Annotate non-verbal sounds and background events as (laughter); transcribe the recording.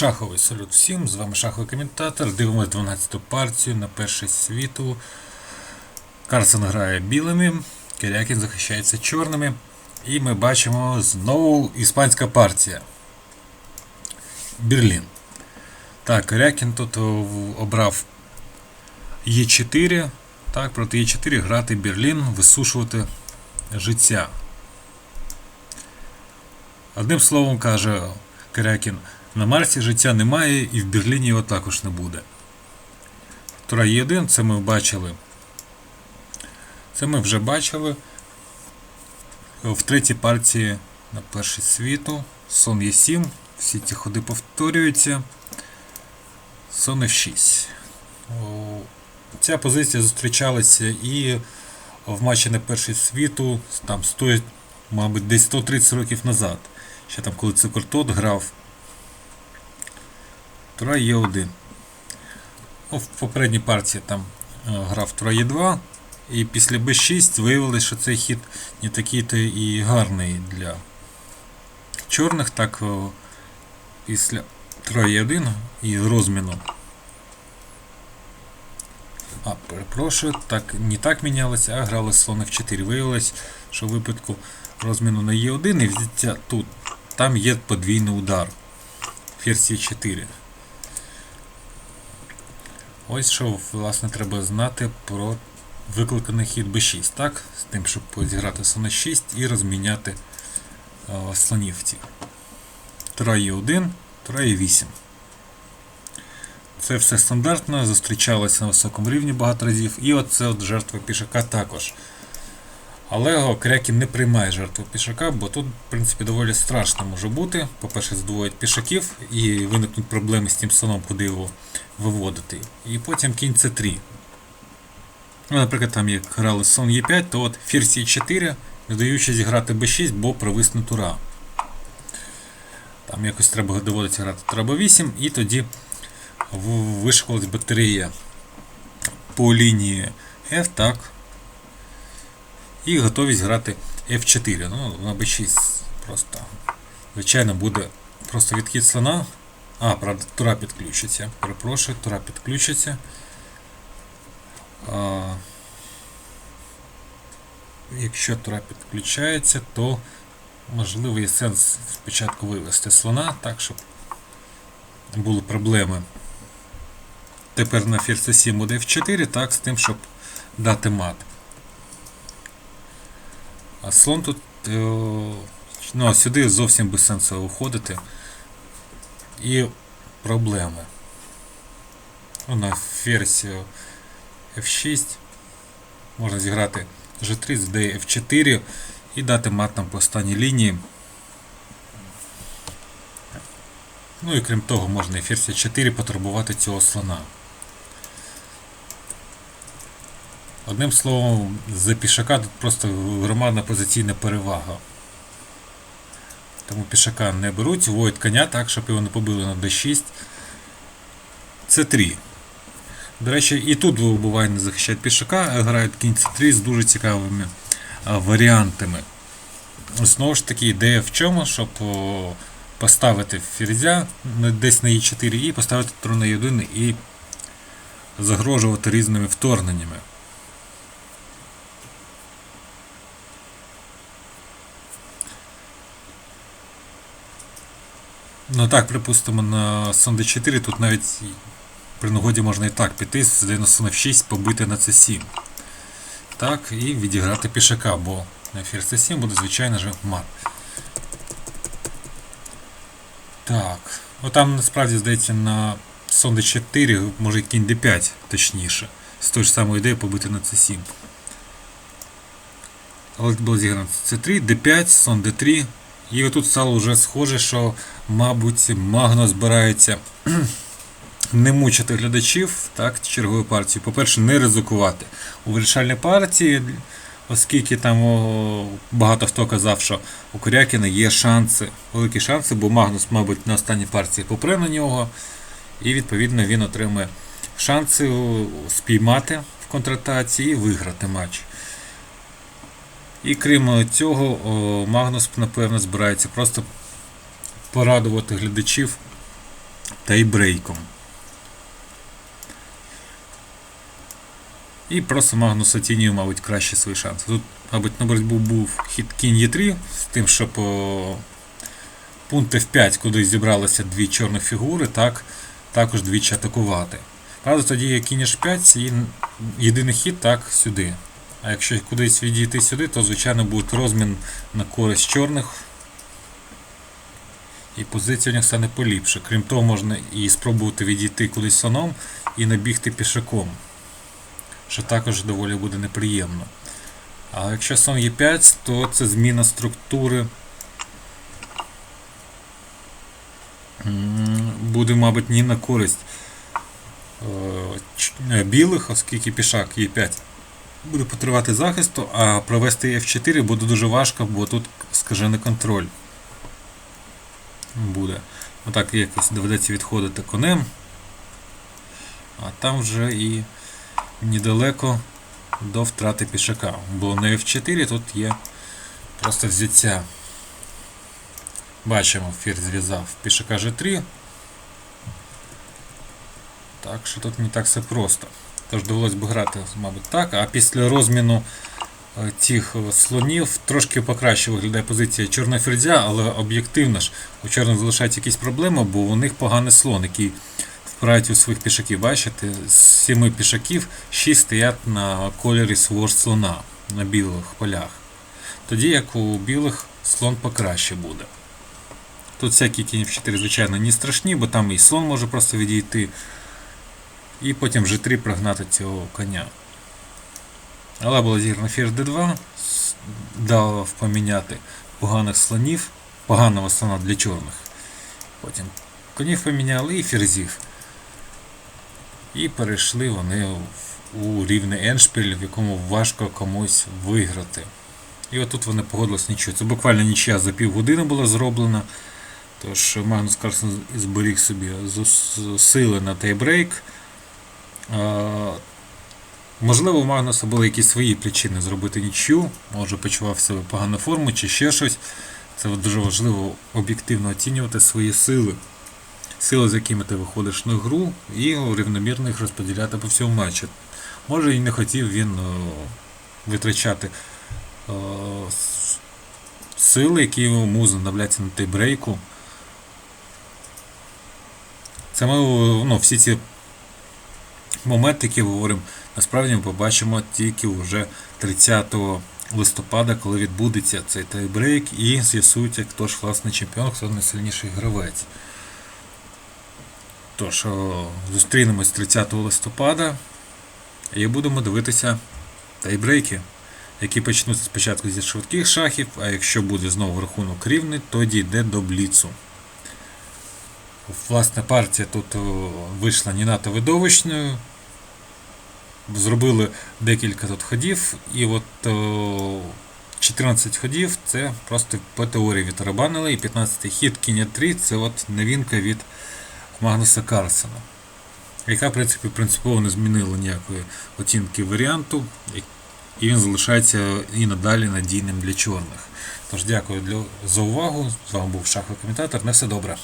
Шаховий салют всім, з вами шаховий коментатор. Дивимось 12-ту партію на перший світу. Карсон грає білими, Кирякін захищається чорними. І ми бачимо знову іспанська партія. Берлін. Так, Кирякін тут обрав Е4. Так, проти Е4 грати Берлін, висушувати життя. Одним словом каже Кирякін, на Марсі життя немає і в Берліні його також не буде. Тура Е1, це ми бачили. Це ми вже бачили в третій партії на перший світу. Сон Е7. Всі ці ходи повторюються. Сон F6. Ця позиція зустрічалася і в матчі на перший світу, там стоїть, мабуть, десь 130 років назад. Ще там, коли Цикортот грав. Тура Е1. Ну, в попередній партії там е, грав Тура Е2. І після Б6 виявилось, що цей хід не такий-то і гарний для чорних, так після Тура Е1 і розміну. А, перепрошую, так, не так мінялося, а грали слон F4. Виявилось, що в випадку розміну на Е1 і взяття тут, там є подвійний удар. Ферзь Е4. Ось що власне треба знати про викликаний хід b6, так? З тим, щоб зіграти слона 6 і розміняти е, слонів ці. Тура Е1, Тура Е8. Це все стандартно, зустрічалося на високому рівні багато разів, і оце от жертва пішака також. Але Крякін не приймає жертву пішака, бо тут, в принципі, доволі страшно може бути. По-перше, здвоїть пішаків і виникнуть проблеми з тим слоном, куди його виводити. І потім кінь С3. Ну, Наприклад, там як грали слон Е5, то от ферзь Е4, не даючи зіграти Б6, бо провисне тура. Там якось треба доводиться грати треба 8, і тоді вишикувалась батарея по лінії F, так. І готовість грати F4. Ну, на B6 просто. Звичайно, буде просто відхід слона. А, правда, тура підключиться. Перепрошую, тура підключиться. А, Якщо тура підключається, то можливо є сенс спочатку вивести слона, так, щоб були проблеми. Тепер на ферзь 7 буде F4, так, з тим, щоб дати мат. А слон тут ну, а сюди зовсім без сенсу уходити. І проблеми. Ну, на ферзь F6 можна зіграти G3, здає F4 і дати мат нам по останній лінії. Ну і крім того, можна і ферзь 4 потребувати цього слона. Одним словом, за пішака тут просто громадна позиційна перевага. Тому пішака не беруть, вводять коня так, щоб його не побили на d6. Це 3. До речі, і тут буває не захищають пішака, а грають кінь c3 з дуже цікавими варіантами. Знову ж таки, ідея в чому, щоб поставити ферзя десь на e4 і поставити трон на e1 і загрожувати різними вторгненнями. Ну так, припустимо, на сон d4 тут навіть при нагоді можна і так піти, з на сон f6 побити на c7. Так, і відіграти пішака, бо на ферзь c7 буде, звичайно ж, мат. Так, ну там насправді здається на сон d4, може кінь d5 точніше. З тої ж самої ідеї побити на c7. Але було зіграно c3, d5, сон d3. І отут стало вже схоже, що, мабуть, Магно збирається (clears throat) не мучити глядачів так, чергової партії. По-перше, не ризикувати у вирішальній партії, оскільки там о, багато хто казав, що у Корякіна є шанси, великі шанси, бо Магнус, мабуть, на останній партії попре на нього, і відповідно він отримує шанси спіймати в контратації і виграти матч. І крім цього, Магнус, напевно, збирається просто порадувати глядачів тайбрейком. І просто Магнус оцінює, мабуть, краще свої шанси. Тут, мабуть, на боротьбу був хід кінь Е3 з тим, що по пункт F5, куди зібралися дві чорні фігури, так, також двічі атакувати. Правда, тоді кінь H5 і єдиний хід так сюди. А якщо кудись відійти сюди, то звичайно буде розмін на користь чорних. І позиція у них стане поліпше. Крім того, можна і спробувати відійти кудись слоном і набігти пішаком. Що також доволі буде неприємно. А якщо слон є 5, то це зміна структури. Буде, мабуть, ні на користь е, е, білих, оскільки пішак є 5 буде потривати захисту, а провести F4 буде дуже важко, бо тут скажений контроль буде. Отак якось доведеться відходити конем. А там вже і недалеко до втрати пішака. Бо на F4 тут є просто взяття. Бачимо, фір зв'язав пішака G3. Так що тут не так все просто. Тож довелось би грати, мабуть, так. А після розміну е, цих е, слонів трошки покраще виглядає позиція чорного ферзя, але об'єктивно ж у чорних залишаються якісь проблеми, бо у них поганий слон, який впирають у своїх пішаків. Бачите, з сіми пішаків 6 стоять на кольорі свого слона на білих полях. Тоді як у білих слон покраще буде. Тут всякі кінь в 4, звичайно, не страшні, бо там і слон може просто відійти. І потім G3 прогнати цього коня. Але було зіграно ферзь D2, дав поміняти поганих слонів, поганого слона для чорних. Потім конів поміняли і ферзів. І перейшли вони у рівний еншпіль, в якому важко комусь виграти. І отут вони погодились нічого. Це буквально нічия за півгодини була зроблена. Тож Магнус Карлсон зберіг собі сили на тайбрейк. Е, Можливо, у Магнуса були якісь свої причини зробити нічю, може почував себе погану форму чи ще щось. Це дуже важливо об'єктивно оцінювати свої сили. Сили, з якими ти виходиш на гру, і рівномірно їх розподіляти по всьому матчу. Може і не хотів він е, витрачати е, сили, які йому знадобляться на тайбрейку. Це ми ну, всі ці моменти, які говоримо, насправді ми побачимо тільки вже 30 листопада, коли відбудеться цей тайбрейк і з'ясується, хто ж власне чемпіон, хто найсильніший гравець. Тож, зустрінемось 30 листопада і будемо дивитися тайбрейки, які почнуться спочатку зі швидких шахів, а якщо буде знову рахунок рівний, то дійде до бліцу. Власне, партія тут вийшла не надто видовищною. Зробили декілька тут ходів, і от о, 14 ходів це просто по теорії відтарабанили, і 15 хід кінь 3 це от новинка від Магнуса Карлсона, яка, в принципі, принципово не змінила ніякої оцінки варіанту, і- він залишається і надалі надійним для чорних. Тож дякую за увагу. З вами був шаховий коментатор. На все добре.